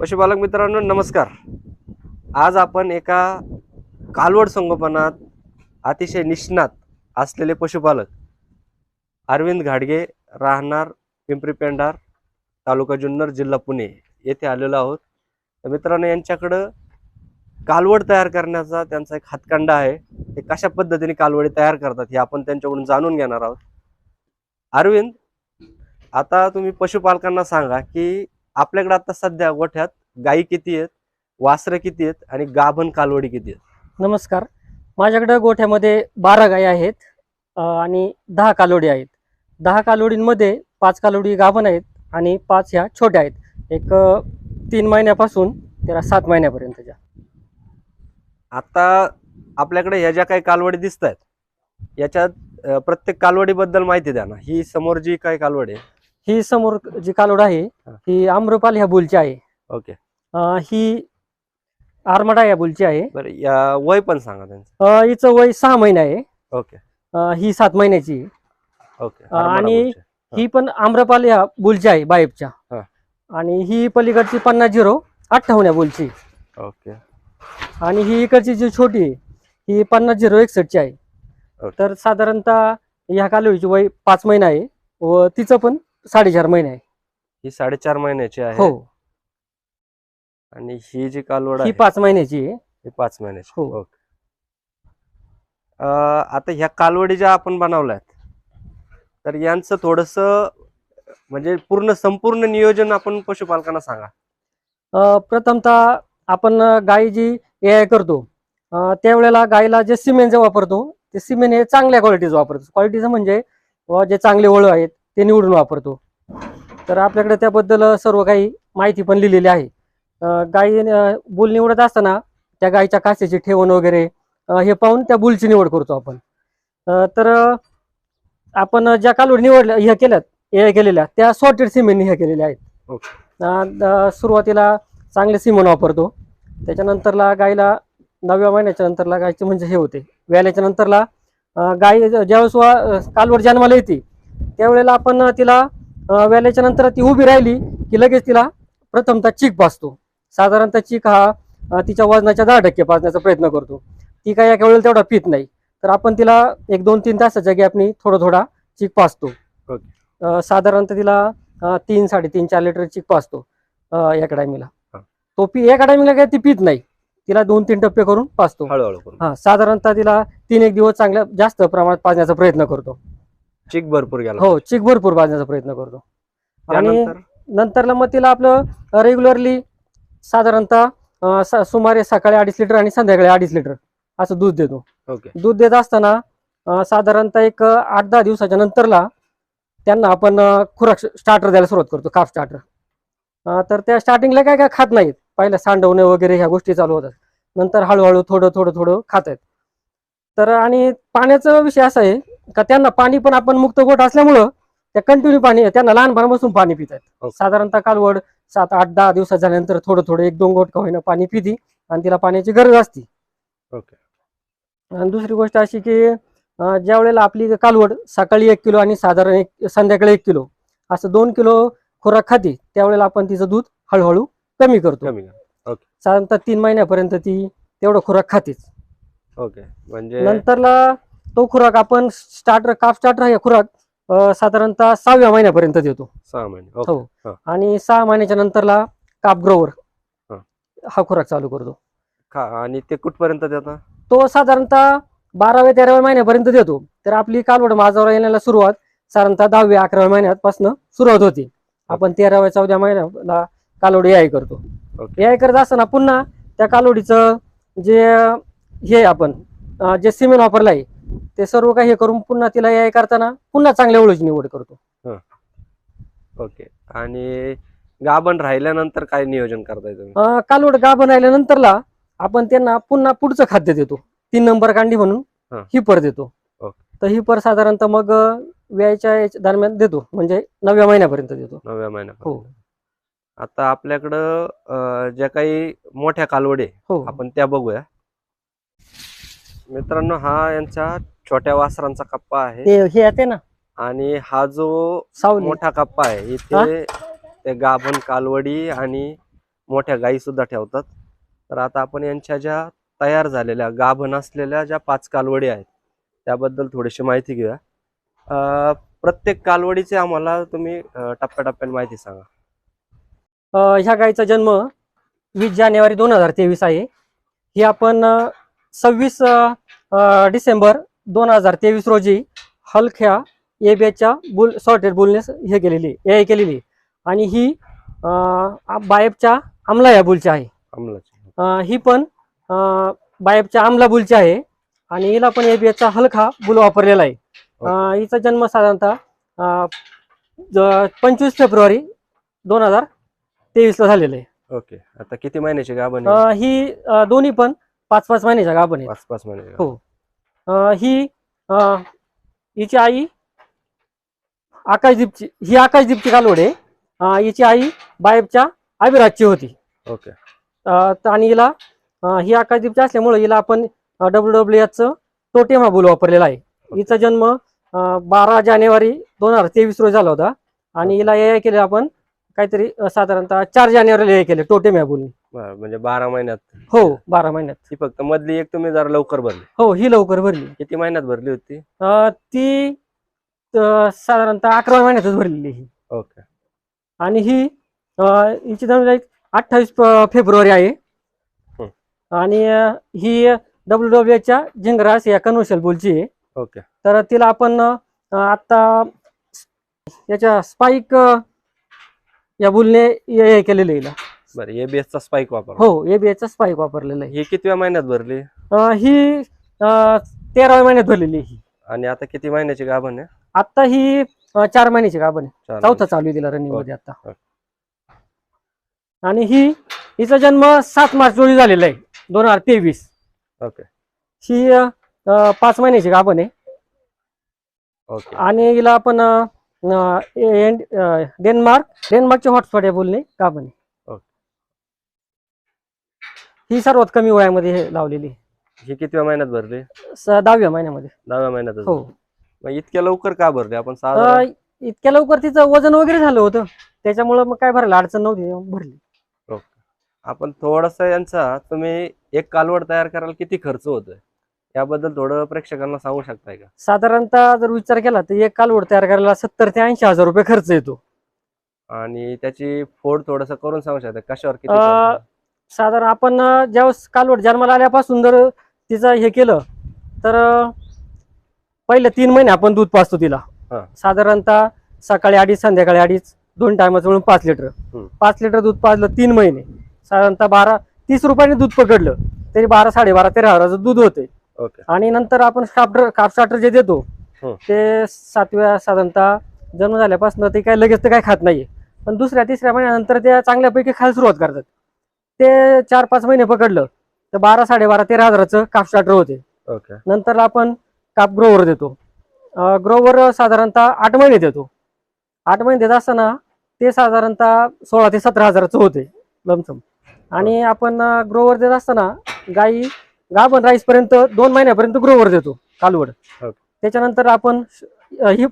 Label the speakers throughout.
Speaker 1: पशुपालक मित्रांनो नमस्कार. आज आपण एका कालवड संगोपनात अतिशय निष्णात असलेले पशुपालक अरविंद घाडगे राहणार पिंपरी पेंढार तालुका जुन्नर जिल्हा पुणे येथे आलेलो आहोत. तर मित्रांनो यांच्याकडं कालवड तयार करण्याचा त्यांचा एक हातखंडा आहे. ते कशा पद्धतीने कालवडी तयार करतात हे आपण त्यांच्याकडून जाणून घेणार आहोत. अरविंद आता तुम्ही पशुपालकांना सांगा की आपल्याकडे आता सध्या गोठ्यात गायी किती आहेत वासरं किती आहेत आणि गाभण कालवडी किती आहेत?
Speaker 2: नमस्कार. माझ्याकडे गोठ्यामध्ये बारा गायी आहेत आणि दहा कालोडी आहेत. दहा कालोडींमध्ये पाच कालोडी गाभण आहेत आणि पाच ह्या छोट्या आहेत. एक तीन महिन्यापासून त्याला सात महिन्यापर्यंतच्या.
Speaker 1: आता आपल्याकडे ह्या ज्या काही कालवडी दिसत आहेत याच्यात प्रत्येक कालवडीबद्दल माहिती द्या ना. ही समोर जी काही कालवड आहे
Speaker 2: ही समोर जी कालोड आहे
Speaker 1: हा.
Speaker 2: आम्रपाल ह्या बुलची आहे.
Speaker 1: ओके.
Speaker 2: अं, ही आरमडा या बुलची आहे.
Speaker 1: बरं या वय पण सांगा त्यांचं.
Speaker 2: अं, हिचं वय सहा महिने आहे.
Speaker 1: ओके.
Speaker 2: अं, ही सात महिन्याची. आहे.
Speaker 1: ओके
Speaker 2: अं, आणि ही. पण आम्रपाल ह्या बुलची आहे बायबच्या.
Speaker 1: हा.
Speaker 2: आणि ही पलीकडची पन्नास झिरो अठ्ठावन्न या बुलची.
Speaker 1: ओके.
Speaker 2: आणि ही इकडची जी छोटी आहे ही पन्नास झिरो एकसष्टची आहे.
Speaker 1: ओके.
Speaker 2: तर साधारणतः ह्या कालवडीची वय पाच महिना आहे व तिचं पण साडेचार महिने आहे.
Speaker 1: ही साडेचार महिन्याची आहे.
Speaker 2: हो.
Speaker 1: आणि ही जी कालवड
Speaker 2: ही
Speaker 1: आहे.
Speaker 2: पाच महिन्याची आहे.
Speaker 1: ही पाच महिन्याची.
Speaker 2: हो.
Speaker 1: ओके. अं, आता ह्या कालवडी ज्या आपण बनवल्यात तर यांचं थोडस म्हणजे पूर्ण संपूर्ण नियोजन आपण पशुपालकांना सांगा.
Speaker 2: अं, प्रथमतः आपण अं, गाई जी ए आय करतो अं, त्यावेळेला गाईला जे सिमेंट जे वापरतो ते सिमेंट हे चांगल्या क्वालिटीचं वापरतो. क्वालिटीचं म्हणजे अं, जे चांगले वळू आहेत ते निवडून वापरतो. तर आपल्याकडे त्याबद्दल सर्व काही माहिती पण लिहिलेली आहे. गाई बुल निवडत असताना त्या गाईच्या कासेची ठेवण वगैरे हे पाहून त्या बुलची निवड करतो आपण. तर आपण ज्या कालवड निवडल्या ह्या केल्यात आय केलेल्या त्या सॉर्टेड सिमेंट ह्या केलेल्या आहेत. सुरुवातीला चांगले सिमन वापरतो. त्याच्यानंतरला गायला नवव्या महिन्याच्या नंतरला गायचे म्हणजे हे होते. व्याल्याच्या नंतरला गाय ज्यावेळेस कालवड जन्माला येते त्यावेळेला आपण तिला व्याल्याच्या नंतर ती उभी राहिली की लगेच तिला प्रथमतः चीक पाजतो साधारणतः चीक हा तिच्या वजनाच्या दहा टक्के पाजण्याचा प्रयत्न करतो. ती काय एका वेळेला तेवढा पित नाही. तर आपण तिला एक दोन तीन तासाच्या गॅपनी थोडा थोडा चीक पाजतो साधारणतः तिला तीन साडेतीन चार लिटर चीक पाजतो एका टायमीला
Speaker 1: हा.
Speaker 2: तो पी एका टायमिंगला काय ती पित नाही. तिला दोन तीन टप्पे करून पाजतो हा साधारणतः तिला तीन एक दिवस चांगल्या जास्त प्रमाणात पाजण्याचा प्रयत्न करतो.
Speaker 1: चिक भरपूर गेला.
Speaker 2: हो चिक भरपूर पाजण्याचा प्रयत्न करतो. आणि
Speaker 1: त्यानंतर?
Speaker 2: नंतरला मग तिला आपलं रेग्युलरली साधारणतः अं, स- सुमारे सकाळी अडीच लिटर आणि संध्याकाळी अडीच लिटर असं दूध देतो.
Speaker 1: ओके.
Speaker 2: दूध देत असताना अं, साधारणतः एक आठ दहा दिवसाच्या नंतरला त्यांना आपण अं, खुराक स्टार्टर द्यायला सुरुवात करतो काफ स्टार्टर तर त्या स्टार्टिंगला काय काय खात नाहीत. पहिल्या सांडवणे वगैरे ह्या गोष्टी चालू होतात. नंतर हळूहळू थोडं थोडं थोडं खात आहेत. तर आणि पाण्याचा विषय असा आहे का त्यांना पाणी पण आपण मुक्त गोट असल्यामुळं त्या कंटिन्यू पाणी त्यांना लहानपणापासून पाणी पित आहेत.
Speaker 1: ओके.
Speaker 2: साधारणतः कालवड सात आठ दहा दिवसात झाल्यानंतर थोडं थोडं एक दोन गोट का होईना पाणी पिती आणि तिला पाण्याची गरज असते.
Speaker 1: ओके.
Speaker 2: आणि दुसरी गोष्ट अशी की ज्या वेळेला आपली कालवड सकाळी एक किलो आणि साधारण एक संध्याकाळी एक किलो असं दोन किलो खुराक खाते त्यावेळेला आपण तिचं दूध हळूहळू कमी करतो. साधारणतः तीन महिन्यापर्यंत ती तेवढं खुराक खातेच.
Speaker 1: ओके. म्हणजे
Speaker 2: नंतरला तो खुराक आपण स्टार्टर काफ स्टार्टर हा खुराक अं, साधारणतः सहाव्या महिन्यापर्यंत देतो.
Speaker 1: सहा महिने ओके
Speaker 2: हो.
Speaker 1: हा.
Speaker 2: आणि सहा महिन्याच्या नंतरला काप ग्रोवर
Speaker 1: हा.
Speaker 2: हा खुराक चालू करतो.
Speaker 1: खा आणि ते कुठपर्यंत देता?
Speaker 2: तो साधारणतः बाराव्या तेराव्या महिन्यापर्यंत देतो. तर आपली कालवड माझावर येण्याला सुरुवात साधारणतः दहाव्या अकराव्या महिन्यापासून सुरुवात होते. आपण तेराव्या चौद्या महिन्याला कालवड याय करतो.
Speaker 1: ओके.
Speaker 2: याय करत असताना पुन्हा त्या कालवडीचं जे हे आपण अं, जे सिमेंट वापरलं आहे ते सर्व काही हे करून पुन्हा तिला याय करताना पुन्हा चांगल्या ओळीची निवड करतो.
Speaker 1: ओके. आणि गाभण राहिल्यानंतर काय नियोजन करताय तुम्ही?
Speaker 2: अं, कालवड गा बनवल्यानंतरला आपण त्यांना पुन्हा पुढचं खाद्य देतो. तीन नंबर कांडी म्हणून
Speaker 1: हा.
Speaker 2: हिपर देतो.
Speaker 1: ओके.
Speaker 2: तर हिपर साधारणतः मग अं, व्यायच्या याच्या दरम्यान देतो. म्हणजे नवव्या महिन्यापर्यंत देतो.
Speaker 1: महिन्यात
Speaker 2: हो.
Speaker 1: आता आपल्याकडं अं, ज्या काही मोठ्या कालवडे
Speaker 2: हो.
Speaker 1: आपण त्या बघूया. मित्रांनो हा यांचा छोट्या वासरांचा कप्पा आहे.
Speaker 2: ते हे येते ना?
Speaker 1: आणि हा जो
Speaker 2: सावली.
Speaker 1: मोठा कप्पा आहे इथे ते गाभण कालवडी आणि मोठ्या गायी सुद्धा ठेवतात. तर आता आपण यांच्या ज्या तयार झालेल्या गाभण असलेल्या ज्या पाच कालवडी आहेत त्याबद्दल थोडीशी माहिती घेऊया. अं, प्रत्येक कालवडीचे आम्हाला तुम्ही अं, टप्प्याटप्प्याने माहिती सांगा.
Speaker 2: अ, ह्या गायीचा जन्म वीस जानेवारी दोन हजार तेवीस आहे. ही आपण सव्वीस डिसेंबर दोन हजार तेवीस रोजी हलक्या एबीएच्या बुल सॉर्टेड बुलने हे केलेली ए केलेली. आणि ही बायबच्या आमला या बुलची आहे. ही पण बायबच्या आमला बुलची आहे. आणि हिला पण एबीएचा हलका बुल वापरलेला आहे. हिचा जन्म साधारणतः पंचवीस फेब्रुवारी दोन हजार तेवीसला झालेला आहे.
Speaker 1: ओके. आता किती महिन्याची गाभण
Speaker 2: ही दोन्ही पण पाच पाच महिन्याच्या गाभण आहेत.
Speaker 1: पाच पाच महिन्याची
Speaker 2: हो. अ, ही अ, हिची आई आकाशदीपची ही आकाशदीपची कालवड आहे. अ, हिची आई बायबच्या अभिराजची होती.
Speaker 1: ओके.
Speaker 2: अ, त- आणि हिला अ, ही आकाशदीपची असल्यामुळे हिला आपण डब्ल्यू डब्ल्यू एचचं टोटेम हा बुल वापरलेला आहे. हिचा जन्म बारा जानेवारी दोन हजार तेवीस रोजी झाला होता. आणि हिला ए केले आपण काहीतरी अ, साधारणतः चार जानेवारीला ए केले टोटेम या बुलनी.
Speaker 1: बरं, म्हणजे बारा महिन्यात.
Speaker 2: हो बारा महिन्यात.
Speaker 1: ती फक्त मधली एक तुम्ही जरा लवकर भरली.
Speaker 2: हो ही लवकर भरली.
Speaker 1: किती महिन्यात भरली होती?
Speaker 2: अ, ती अ, साधारणतः अकरा महिन्यातच भरलेली ही.
Speaker 1: ओके.
Speaker 2: आणि ही अ, हिची तारीख अठ्ठावीस फेब्रुवारी आहे.
Speaker 1: हं.
Speaker 2: आणि अ, ही डब्ल्यू डब्ल्यू एचच्या झिंगरास या कन्वर्शल बोलची आहे.
Speaker 1: ओके.
Speaker 2: तर तिला आपण अ, आता याच्या स्पाईक या बुलने हे हे केलेलं आहे हिला.
Speaker 1: बरं एबीएस चा स्पाईक वापर
Speaker 2: हो एबीएचा स्पाईक वापरलेला आहे.
Speaker 1: ही कितव्या महिन्यात भरली?
Speaker 2: अ, ही तेराव्या महिन्यात भरलेली आहे ही.
Speaker 1: आणि आता किती महिन्याची गाभण आहे?
Speaker 2: आता ही अ, चार महिन्याची गाभण आहे.
Speaker 1: चार
Speaker 2: चौथा
Speaker 1: महिने.
Speaker 2: चालू आहे तिला रनिंगमध्ये आता. आणि ही हिचा जन्म सात मार्च रोजी झालेला आहे दोन हजार तेवीस.
Speaker 1: ओके.
Speaker 2: ही अ, अ, पाच महिन्याची गाभण आहे.
Speaker 1: ओके.
Speaker 2: आणि हिला आपण अ, अ, अ, डेन्मार्क डेन्मार्कचे हॉटस्पॉट आहे बोलणे गाभण आहे. ही सर्वात कमी वयामध्ये हे लावलेली.
Speaker 1: ही कितव्या महिन्यात भरली?
Speaker 2: स- दहाव्या महिन्यामध्ये.
Speaker 1: दहाव्या महिन्यात
Speaker 2: हो.
Speaker 1: मग इतक्या लवकर का भरली? आपण साधारण
Speaker 2: इतक्या लवकर तिचं वजन वगैरे झालं होतं. त्याच्यामुळं मग काय भरायला अडचण नव्हती भरली.
Speaker 1: आपण थोडस यांचा तुम्ही एक कालवड तयार करायला किती खर्च होतोय? याबद्दल थोडं प्रेक्षकांना सांगू शकताय का?
Speaker 2: साधारणतः जर विचार केला तर एक कालवड तयार करायला सत्तर ते ऐंशी हजार रुपये खर्च येतो.
Speaker 1: आणि त्याची फोड थोडस करून सांगू शकता कशावर किती
Speaker 2: अं,
Speaker 1: खर्च?
Speaker 2: साधारण आपण ज्यावेळेस कालवड जन्माला आल्यापासून जर तिचं हे केलं तर पहिले तीन महिने आपण दूध पाजतो तिला. साधारणतः सकाळी अडीच संध्याकाळी अडीच दोन टायमाचं मिळून पाच लिटर. पाच लिटर दूध पाजलं तीन महिने. साधारणतः बारा तीस रुपयाने दूध पकडलं तरी बारा साडेबारा तेरा हजाराचं दूध होते आणि नंतर आपण स्टार्टर काप स्टार्टर जे देतो. ते सातव्या साधारणतः जन्म झाल्यापासून ते काय लगेच तर काय खात नाहीये. पण दुसऱ्या तिसऱ्या महिन्यानंतर ते चांगल्यापैकी खायला सुरुवात करतात. ते चार पाच महिने पकडलं तर बारा साडेबारा तेरा हजाराचं काप स्टार्टर होते.
Speaker 1: ओके.
Speaker 2: नंतर आपण काप ग्रोवर देतो. ग्रोवर साधारणतः आठ महिने देतो. आठ महिने देत असताना ते साधारणतः सोळा ते सतरा हजाराचं होते लमसम. आणि आपण ग्रोवर देत असताना गाई गाभण राईस पर्यंत दोन महिन्यापर्यंत ग्रोवर देतो कालवड. त्याच्यानंतर आपण हिप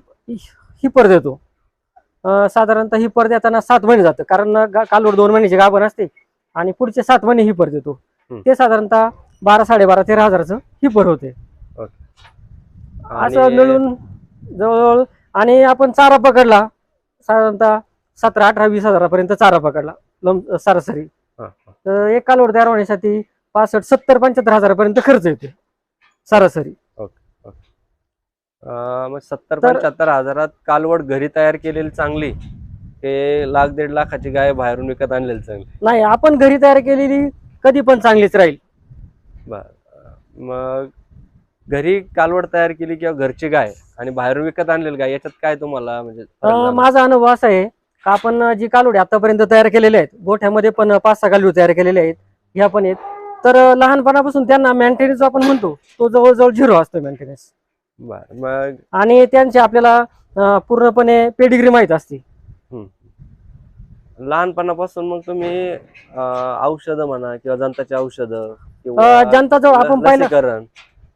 Speaker 2: हिपर देतो. साधारणतः हिपर देताना सात महिने जातं कारण कालवड दोन महिन्याची गाभण असते. आणि पुढचे सात महिने हिपर देतो. ते साधारणतः बारा साडेबारा तेरा हजाराचं हिपर होते. असं मिळून जवळजवळ आणि आपण चारा पकडला साधारणतः सतरा अठरा वीस हजारापर्यंत चारा पकडला लम सरासरी. तर एक कालवड तयार होण्यासाठी पासष्ट सत्तर पंच्याहत्तर हजारापर्यंत खर्च येते सरासरी.
Speaker 1: सत्तर
Speaker 2: तर-
Speaker 1: पंच्याहत्तर हजारात कालवड घरी तयार केलेली चांगली ते लाख दीड लाखाची गाय बाहेरून विकत आणलेली चांगली.
Speaker 2: नाही आपण घरी तयार केलेली कधी पण चांगलीच राहील.
Speaker 1: बर. मग घरी कालवड तयार केली किंवा घरची गाय आणि बाहेरून विकत आणलेली गाय याच्यात काय तुम्हाला म्हणजे फरक
Speaker 2: अं,
Speaker 1: जाणवतो?
Speaker 2: माझा अनुभव असा आहे का आपण जी कालवडी आतापर्यंत तयार केलेल्या आहेत गोठ्यामध्ये पण पाच सहा कालवडी तयार केलेल्या आहेत ह्या पण आहेत. तर अं, लहानपणापासून त्यांना मेंटेनन्स आपण म्हणतो तो जवळजवळ झिरो असतो मेंटेनन्स
Speaker 1: बर. मग
Speaker 2: आणि त्यांची आपल्याला अं, पूर्णपणे पेडिग्री माहीत असते.
Speaker 1: लहानपणापासून मग तुम्ही औषधं म्हणा किंवा जंताची औषधं
Speaker 2: अं, जनताजवळ आपण पहिला
Speaker 1: लसीकरण.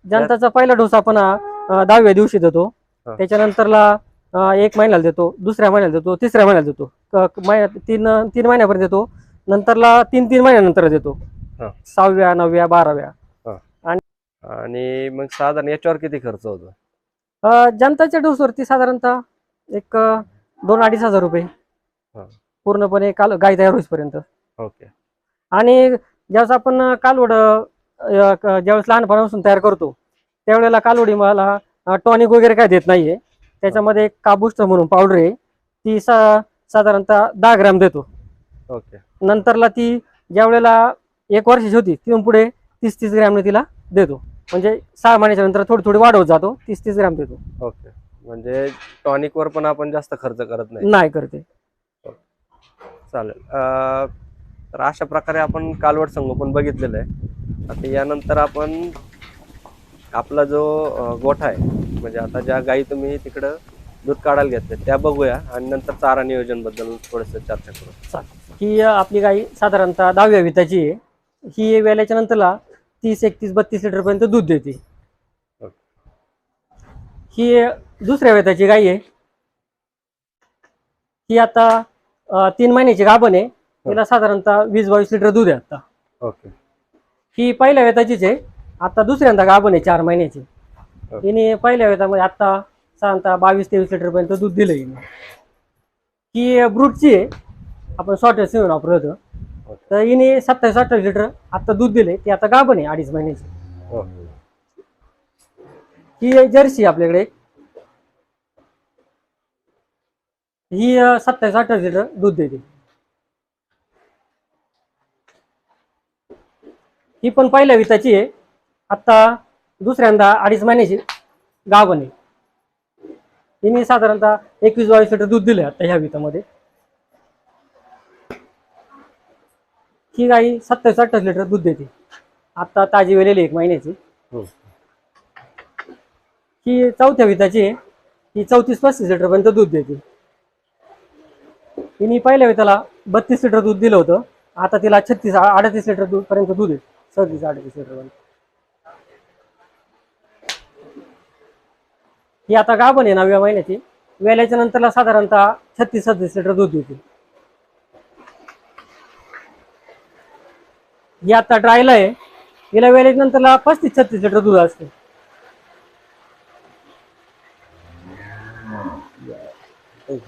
Speaker 2: जनताचा पहिला डोस आपण अं, दहाव्या दिवशी देतो.
Speaker 1: हा.
Speaker 2: त्याच्यानंतरला अं, एक महिन्याला देतो दुसऱ्या महिन्याला देतो तिसऱ्या महिन्याला देतो. क- क- महिन्यात तीन तीन महिन्यापर्यंत देतो. नंतरला तीन तीन महिन्यानंतर देतो.
Speaker 1: हा.
Speaker 2: सहाव्या नवव्या बाराव्या.
Speaker 1: आणि मग साधारण याच्यावर किती खर्च होतो?
Speaker 2: अ, जनताच्या डोसवरती साधारणतः एक अ, दोन अडीच हजार रुपये. पूर्णपणे काल गाय तयार होईपर्यंत
Speaker 1: ओके.
Speaker 2: आणि ज्यावेळेस आपण कालवड ज्यावेळेस लहानपणापासून तयार करतो त्यावेळेला कालवडी मला टॉनिक वगैरे काय देत नाहीये. त्याच्यामध्ये एक काबुस्ट म्हणून पावडर आहे ती सा साधारणतः दहा ग्रॅम देतो.
Speaker 1: ओके.
Speaker 2: नंतरला ती ज्या वेळेला एक वर्षाची होती तिथून पुढे तीस तीस ग्रॅमने तिला देतो. म्हणजे सहा महिन्याच्या नंतर थोडी थोडी वाढवत जातो तीस तीस ग्रॅम देतो.
Speaker 1: ओके. म्हणजे टॉनिक वर पण आपण जास्त खर्च करत नाही.
Speaker 2: नाही करते
Speaker 1: चालेल. तर अशा प्रकारे आपण कालवड संगोपन बघितलेलं आहे. आता यानंतर आपण आपला जो गोठा आहे म्हणजे आता ज्या गायी तुम्ही तिकडं दूध काढायला घेतले त्या बघूया आणि नंतर चारा नियोजनबद्दल थोडस चर्चा करू.
Speaker 2: ही आपली गाई साधारणतः दहाव्या विताची आहे. ही वेल्याच्या नंतरला तीस एकतीस बत्तीस लिटर पर्यंत दूध देते. ही दुसऱ्या वेताची गाई आहे. ही आता तीन महिन्याची गाभण आहे. तिला साधारणतः वीस बावीस लिटर दूध आहे आता.
Speaker 1: ओके.
Speaker 2: ही पहिल्या वेताचीच आहे. आता दुसऱ्यांदा गाभण आहे चार महिन्याची.
Speaker 1: ओके.
Speaker 2: हिने पहिल्या वेतामध्ये आता साधारणतः बावीस तेवीस लिटर पर्यंत दूध दिलं हिने. ही ब्रूटची आहे. आपण शॉर्टेज सिमेंट वापरत होतो.
Speaker 1: ओके
Speaker 2: तर हिने सत्तावीस अठ्ठावीस लिटर आता दूध दिले ती आता गाभण आहे अडीच महिन्याची. ही. आहे जर्सी आपल्याकडे. ही सत्तावीस अठ्ठावीस लिटर दूध देते. ही पण पहिल्या विताची आहे. आता दुसऱ्यांदा अडीच महिन्याची गाभण आहे हिने साधारणतः एकवीस बावीस लिटर दूध दिले आता ह्या वितामध्ये. ही गाई सत्तावीस अठ्ठावीस लिटर दूध देते. आता ताजी वेलेली एक महिन्याची.
Speaker 1: हम्म.
Speaker 2: ही चौथ्या विताची आहे. ही चौतीस पस्तीस लिटर पर्यंत दूध देते. तिने पहिल्या त्याला बत्तीस लिटर दूध दिलं होतं. आता तिला छत्तीस अडतीस लिटर दूध पर्यंत दूध आहे. सदतीस अडतीस लिटर ही आता गाभण आहे नवव्या महिन्याची. वेल्याच्या नंतरला साधारणतः छत्तीस सदतीस लिटर दूध देते. ही आता ड्रायला आहे. हिला वेल्याच्या नंतरला पस्तीस छत्तीस लिटर दूध असते.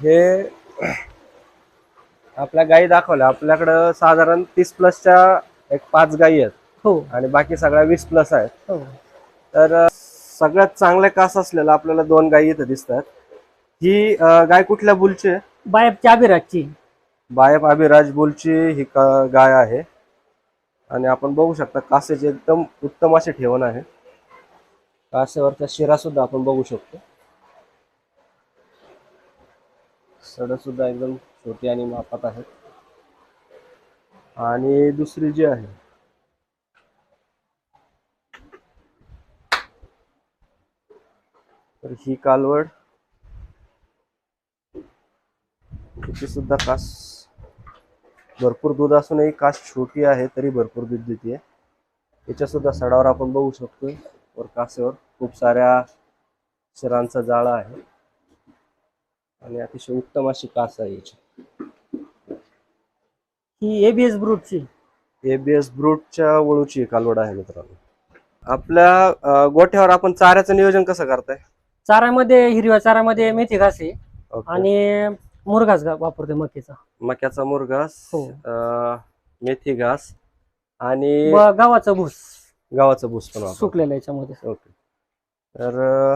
Speaker 1: हे आपल्या गायी दाखवल्या. आपल्याकडं साधारण तीस प्लसच्या एक पाच गायी आहेत.
Speaker 2: हो.
Speaker 1: आणि बाकी सगळ्या वीस प्लस आहेत.
Speaker 2: हो.
Speaker 1: तर अं, सगळ्यात चांगले कास असलेला आपल्याला दोन गायी इथं दिसतात. ही अं, गाय कुठल्या बुलची आहे?
Speaker 2: बायपची अभिराजची
Speaker 1: बायप अभिराज बुलची ही का- गाय आहे. आणि आपण बघू शकता कासेचे एकदम उत्तम असे ठेवण आहे. कासेवरचा शिरा सुद्धा आपण बघू शकतो. सड सुद्धा एकदम छोटी आणि मापात आहेत. आणि दुसरी जी आहे तर ही कालवड तिची सुद्धा कास भरपूर दूध असूनही कास छोटी आहे तरी भरपूर दूध देते याच्या सुद्धा सडावर आपण बघू शकतोय वर कासेवर खूप साऱ्या शिरांचा जाळा आहे. आणि अतिशय उत्तम अशी कास आहे याची.
Speaker 2: ही एबीएस ब्रूटची
Speaker 1: एबीएस ब्रूटच्या वळूची कालवड आहे मित्रांनो. आपल्या गोठ्यावर आपण चाऱ्याचं नियोजन कसं करताय?
Speaker 2: चारामध्ये हिरव्या चारामध्ये मेथी घास आहे. आणि मुरघास घा- वापरते मकीचा
Speaker 1: मक्याचा मुरघास
Speaker 2: हो.
Speaker 1: मेथी घास आणि
Speaker 2: व गव्हाचा भूस.
Speaker 1: गावाचं भूस पण.
Speaker 2: सुकलेला याच्यामध्ये.
Speaker 1: ओके. तर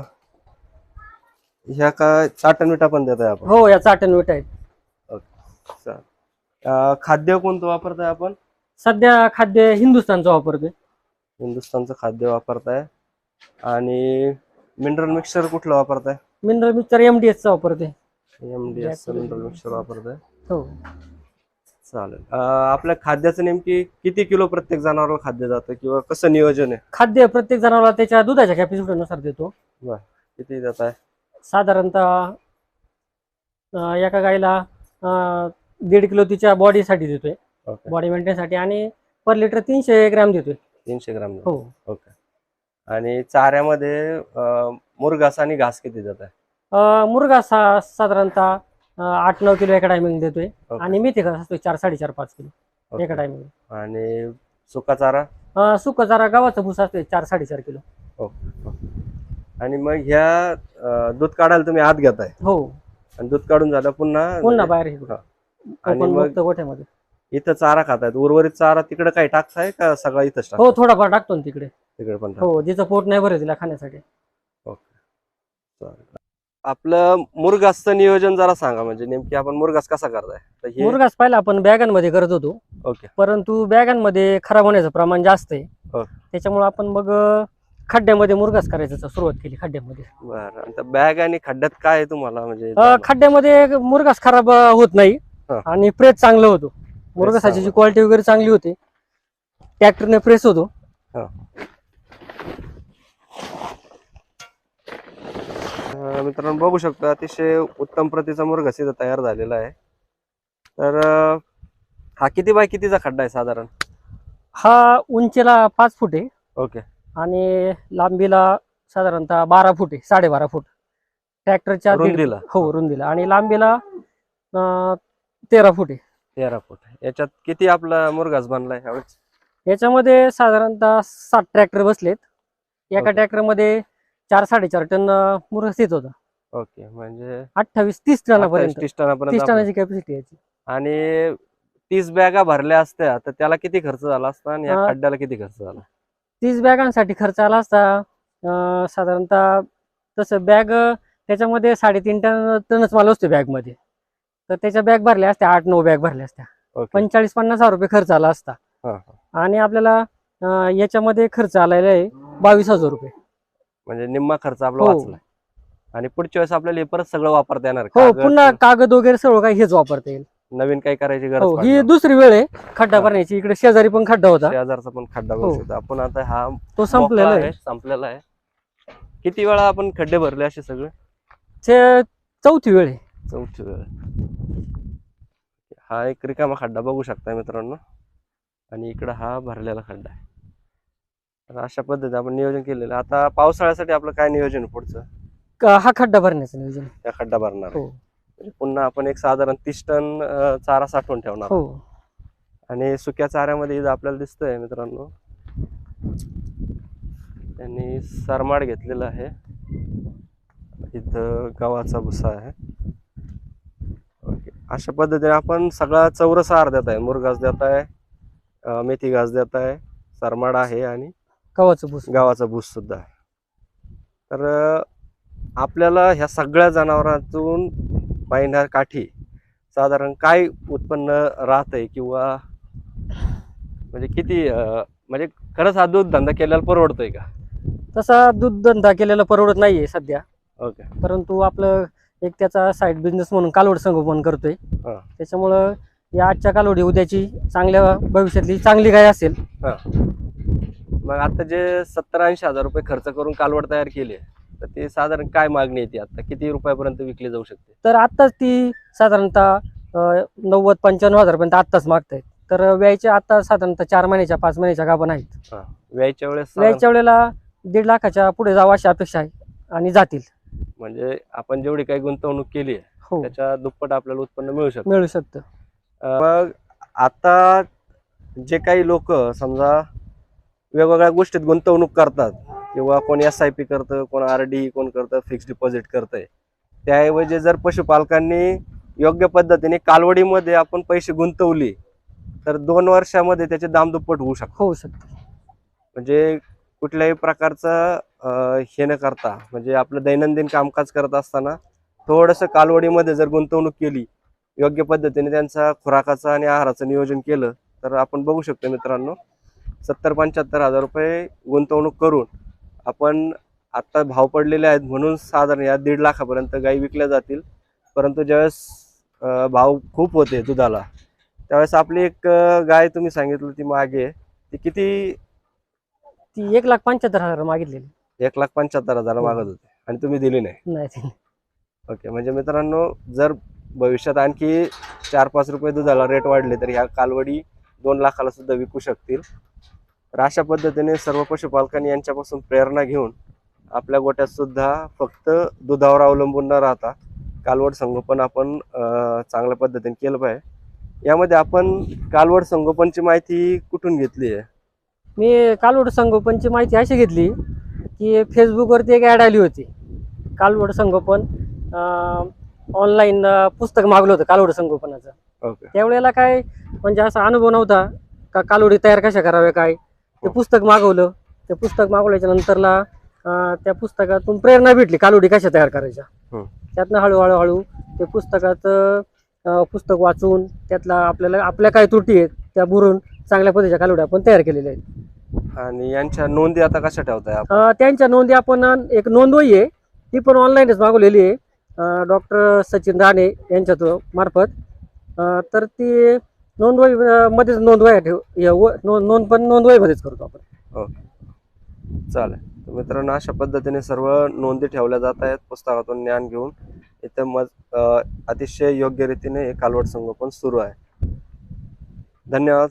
Speaker 1: ह्या काय चाटण मिठा पण देत आहे आपण?
Speaker 2: हो या चाटण विट आहेत.
Speaker 1: खाद्य कोणतं वापरताय आपण?
Speaker 2: सध्या खाद्य हिंदुस्थानचं वापरते
Speaker 1: हिंदुस्थानचं खाद्य वापरताय. आणि मिनरल मिक्सचर कुठलं वापरताय?
Speaker 2: मिनरल मिक्सर एम डी एसचा वापरते
Speaker 1: M D S mineral mixture वापरताय.
Speaker 2: हो.
Speaker 1: चालेल. अं, आपल्या खाद्याचं नेमकी किती किलो प्रत्येक जनावराला खाद्य जातं किंवा कसं नियोजन आहे?
Speaker 2: खाद्य प्रत्येक जनावराला त्याच्या दुधाच्या कॅपॅसिटीनुसार देतो.
Speaker 1: किती देत आहे
Speaker 2: साधारणतः एका गाईला दीड किलो तिच्या बॉडीसाठी देतोय.
Speaker 1: ओके.
Speaker 2: बॉडी मेंटेनसाठी आणि पर लिटर तीनशे ग्रॅम देतोय.
Speaker 1: तीनशे ग्राम.
Speaker 2: हो.
Speaker 1: ओके. आणि चाऱ्यामध्ये अं, मुरघास आणि घास किती देत आहे?
Speaker 2: अं, मुरगा सा साधारणतः अं, आठ नऊ किलो एका टायमिंग देतोय.
Speaker 1: ओके.
Speaker 2: आणि मेथी घास असतोय चार साडेचार पाच किलो
Speaker 1: ओके.
Speaker 2: एका टाइमला
Speaker 1: आणि सुका चारा?
Speaker 2: सुका चारा गावाचा भुसा असतो चार साडेचार किलो.
Speaker 1: आणि मग ह्या दूध काढायला तुम्ही आत घेताय.
Speaker 2: हो.
Speaker 1: आणि दूध काढून झालं पुन्हा
Speaker 2: पुन्हा बाहेर इकडं.
Speaker 1: हा. आणि मग-
Speaker 2: मुक्त गोठ्यामध्ये.
Speaker 1: इथं चारा खातायत. उर्वरित चारा तिकडे काही टाकताय का सगळा इथंच
Speaker 2: हो
Speaker 1: टाकताय
Speaker 2: थोडाफार टाकतो ना तिकडे.
Speaker 1: तिकडे पण?
Speaker 2: हो जिचं पोट नाही भरत तिला खाण्यासाठी.
Speaker 1: चालेल. आपलं मुरगासचं नियोजन जरा सांगा म्हणजे नेमकी आपण मुरगास कसा करताय? तर हे
Speaker 2: मुरगास पहिला आपण बॅगांमध्ये करत होतो.
Speaker 1: ओके.
Speaker 2: परंतु बॅगांमध्ये खराब होण्याचं प्रमाण जास्त आहे.
Speaker 1: हो.
Speaker 2: त्याच्यामुळे आपण मग अं, खड्ड्यामध्ये मुरगास करायचं सुरुवात केली खड्ड्यामध्ये.
Speaker 1: बरं बॅग आणि खड्ड्यात काय तुम्हाला? म्हणजे
Speaker 2: खड्ड्यामध्ये मुरगास खराब होत नाही. आणि प्रेस चांगलं होतो. मुरगासाची जी. क्वालिटी वगैरे चांगली होती ट्रॅक्टरने प्रेस होतो.
Speaker 1: मित्रांनो बघू शकता अतिशय उत्तम प्रतीचा मुरघास इथं तयार झालेला आहे. तर हा किती बाय कितीचा खड्डा आहे साधारण?
Speaker 2: हा उंचीला पाच फूट आहे.
Speaker 1: ओके.
Speaker 2: आणि लांबीला साधारणतः बारा फूट आहे साडेबारा फूट. ट्रॅक्टरच्या
Speaker 1: रुंदीला?
Speaker 2: हो रुंदीला. आणि लांबीला अं, तेरा फूट आहे.
Speaker 1: तेरा फूट. याच्यात किती आपला मुरघास बनलाय
Speaker 2: याच्यामध्ये साधारणतः सात ट्रॅक्टर बसलेत. एका
Speaker 1: ओके.
Speaker 2: ट्रॅक्टरमध्ये चार साडेचार टन मुरस येत होता.
Speaker 1: ओके म्हणजे
Speaker 2: अठ्ठावीस तीस टनापर्यंत.
Speaker 1: तीस टनापर्यंत
Speaker 2: टनाची कॅपॅसिटी याची.
Speaker 1: आणि तीस बॅगा भरल्या असत्या तर त्याला किती खर्च झाला असता आणि या
Speaker 2: अं,
Speaker 1: खड्ड्याला किती खर्च झाला?
Speaker 2: तीस बॅगांसाठी खर्च आला असता. साधारणतः तसं बॅग त्याच्यामध्ये साडेतीन टन टनच माल असतो बॅगमध्ये. तर त्याच्या बॅग भरल्या असत्या आठ नऊ बॅग भरल्या असत्या. पंचेचाळीस पन्नास हजार रुपये खर्च आला असता. आणि आपल्याला याच्यामध्ये खर्च आलेला आहे बावीस हजार रुपये.
Speaker 1: म्हणजे निम्मा खर्च आपला
Speaker 2: हो.
Speaker 1: वाचला आणि पुढच्या वेळेस आपल्याला परत सगळं वापरता येणार
Speaker 2: हो पुन्हा कागद वगैरे सगळं काही हेच वापरता येईल.
Speaker 1: नवीन काही करायची गरज
Speaker 2: हो ही
Speaker 1: पडणार
Speaker 2: दुसरी वेळ आहे. खड्डा
Speaker 1: हा.
Speaker 2: भरण्याची. इकडे शेजारी पण खड्डा होता.
Speaker 1: शेजारचा पण खड्डा
Speaker 2: हो.
Speaker 1: बघू शकतो आपण आता हा
Speaker 2: तो संपलेला
Speaker 1: मोकळा
Speaker 2: आहे.
Speaker 1: संपलेला आहे. किती वेळा आपण खड्डे भरले असे सगळे?
Speaker 2: चौथी वेळ आहे.
Speaker 1: चौथी वेळ. हा एक रिकामा खड्डा बघू शकता मित्रांनो. आणि इकडं हा भरलेला खड्डा आहे. तर अशा पद्धतीने आपण नियोजन केलेलं आहे. आता पावसाळ्यासाठी आपलं काय नियोजन आहे पुढचं?
Speaker 2: का- हा खड्डा भरण्याचं नियोजन.
Speaker 1: त्या खड्डा भरणार आहे.
Speaker 2: हो.
Speaker 1: म्हणजे पुन्हा आपण एक साधारण तीस टन अं, चारा साठवून ठेवणार.
Speaker 2: हो.
Speaker 1: आणि सुक्या चाऱ्यामध्ये इथं आपल्याला दिसतंय मित्रांनो. त्यांनी सरमाड घेतलेला आहे. इथं गव्हाचा भुसा आहे. ओके. अशा पद्धतीने आपण सगळा चौरस आहार देत आहे. मुरघास देत आहे अं, मेथी घास देत आहे सरमाड आहे आणि
Speaker 2: गव्हाचं भूस.
Speaker 1: गावाचा भूस सुद्धा आहे. तर अं, आपल्याला ह्या सगळ्या जनावरांतून महिन्या काठी साधारण काय उत्पन्न राहतंय किंवा म्हणजे किती म्हणजे खरंच हा दूध धंदा केल्याला परवडतोय का?
Speaker 2: तसा दूध धंदा केलेला परवडत नाहीये सध्या.
Speaker 1: ओके.
Speaker 2: परंतु आपलं एक त्याचा साईड बिझनेस म्हणून कालवड संगोपन करतोय.
Speaker 1: हा.
Speaker 2: त्याच्यामुळं या आजच्या कालवडी उद्याची चांगल्या भविष्यातली चांगली गाय असेल.
Speaker 1: मग आता जे सत्तर ऐंशी हजार रुपये खर्च करून कालवड तयार केली आहे, तर ते साधारण काय मागणी येते आता? किती रुपयापर्यंत विकली जाऊ शकते?
Speaker 2: तर आत्ताच ती साधारणतः नव्वद पंच्याण्णव हजारपर्यंत आत्ताच मागतायत. तर व्यायच्या आता साधारणतः चार महिन्याच्या पाच महिन्याच्या गाभण आहेत.
Speaker 1: व्यायच्या वेळेस
Speaker 2: व्यायच्या वेळेला दीड लाखाच्या पुढे जावं अशी अपेक्षा आहे आणि जातील.
Speaker 1: म्हणजे आपण जेवढी काही गुंतवणूक केली आहे
Speaker 2: हो.
Speaker 1: त्याच्या दुप्पट आपल्याला उत्पन्न मिळू शकतं.
Speaker 2: मिळू शकतं.
Speaker 1: मग आता जे काही लोक समजा वेगवेगळ्या गोष्टीत गुंतवणूक करतात किंवा कोण एस आय पी करतं कोण आर डी कोण करतं फिक्स डिपॉझिट करतंय. त्याऐवजी जर पशुपालकांनी योग्य पद्धतीने कालवडीमध्ये आपण पैसे गुंतवले तर दोन वर्षामध्ये त्याचे दाम दुप्पट होऊ शकतात.
Speaker 2: होऊ शकतं.
Speaker 1: म्हणजे कुठल्याही प्रकारचं हे न करता म्हणजे आपलं दैनंदिन कामकाज करत असताना थोडंसं कालवडीमध्ये जर गुंतवणूक केली योग्य पद्धतीने त्यांचा खुराकाचं आणि आहाराचं नियोजन केलं तर आपण बघू शकतो मित्रांनो सत्तर पंच्याहत्तर हजार रुपये गुंतवणूक करून आपण आत्ता भाव पडलेले आहेत म्हणून साधारण या दीड लाखापर्यंत गायी विकल्या जातील. परंतु ज्यावेळेस भाव खूप होते दुधाला त्यावेळेस आपली एक गाय तुम्ही सांगितलं ती मागे ती किती?
Speaker 2: ती एक लाख पंच्याहत्तर हजार मागितलेली.
Speaker 1: एक लाख पंच्याहत्तर हजार मागत होते आणि तुम्ही दिली नाही. ओके म्हणजे मित्रांनो जर भविष्यात आणखी चार पाच रुपये दुधाला रेट वाढले तर ह्या कालवडी दोन लाखाला सुद्धा विकू शकतील. तर अशा पद्धतीने सर्व पशुपालकांनी यांच्यापासून प्रेरणा घेऊन आपल्या गोट्यात सुद्धा फक्त दुधावर अवलंबून न राहता कालवड संगोपन आपण चांगल्या पद्धतीने केलं पाहिजे. यामध्ये आपण कालवड संगोपनची माहिती कुठून घेतली आहे?
Speaker 2: मी कालवड संगोपनची माहिती अशी घेतली की फेसबुकवरती एक ॲड आली होती. कालवड संगोपन ऑनलाईन पुस्तक मागलं होतं कालवड संगोपनाचं. त्यावेळेला काय म्हणजे असा अनुभव नव्हता का कालोडी तयार कशा कराव्या काय? ते
Speaker 1: हो.
Speaker 2: पुस्तक मागवलं. ते पुस्तक मागवल्याच्या नंतरला त्या पुस्तकातून प्रेरणा भेटली. कालोडी कशा तयार करायच्या?
Speaker 1: हं.
Speaker 2: त्यातनं हळूहळू हळू ते पुस्तकाचं अं, पुस्तक वाचून त्यातला आपल्याला आपल्या काय त्रुटी आहेत त्या बुरून चांगल्या पद्धतीच्या कालोड्या आपण तयार केलेल्या आहेत.
Speaker 1: आणि यांच्या नोंदी आता कशा ठेवताय
Speaker 2: त्यांच्या नोंदी आपण एक नोंदवही आहे. ती पण ऑनलाईनच मागवलेली आहे. डॉक्टर सचिन राणे यांच्या मार्फत. तर ती नोंदवही अं, मध्येच नोंदवही ठेव या व- नो- नोंद पण नोंदवाईमध्येच करतो आपण. हो.
Speaker 1: चालेल. तर मित्रांनो अशा पद्धतीने सर्व नोंदी ठेवल्या जात आहेत. पुस्तकातून ज्ञान घेऊन इथे मग अतिशय योग्य रीतीने हे कालवड संगोपन सुरू आहे. धन्यवाद.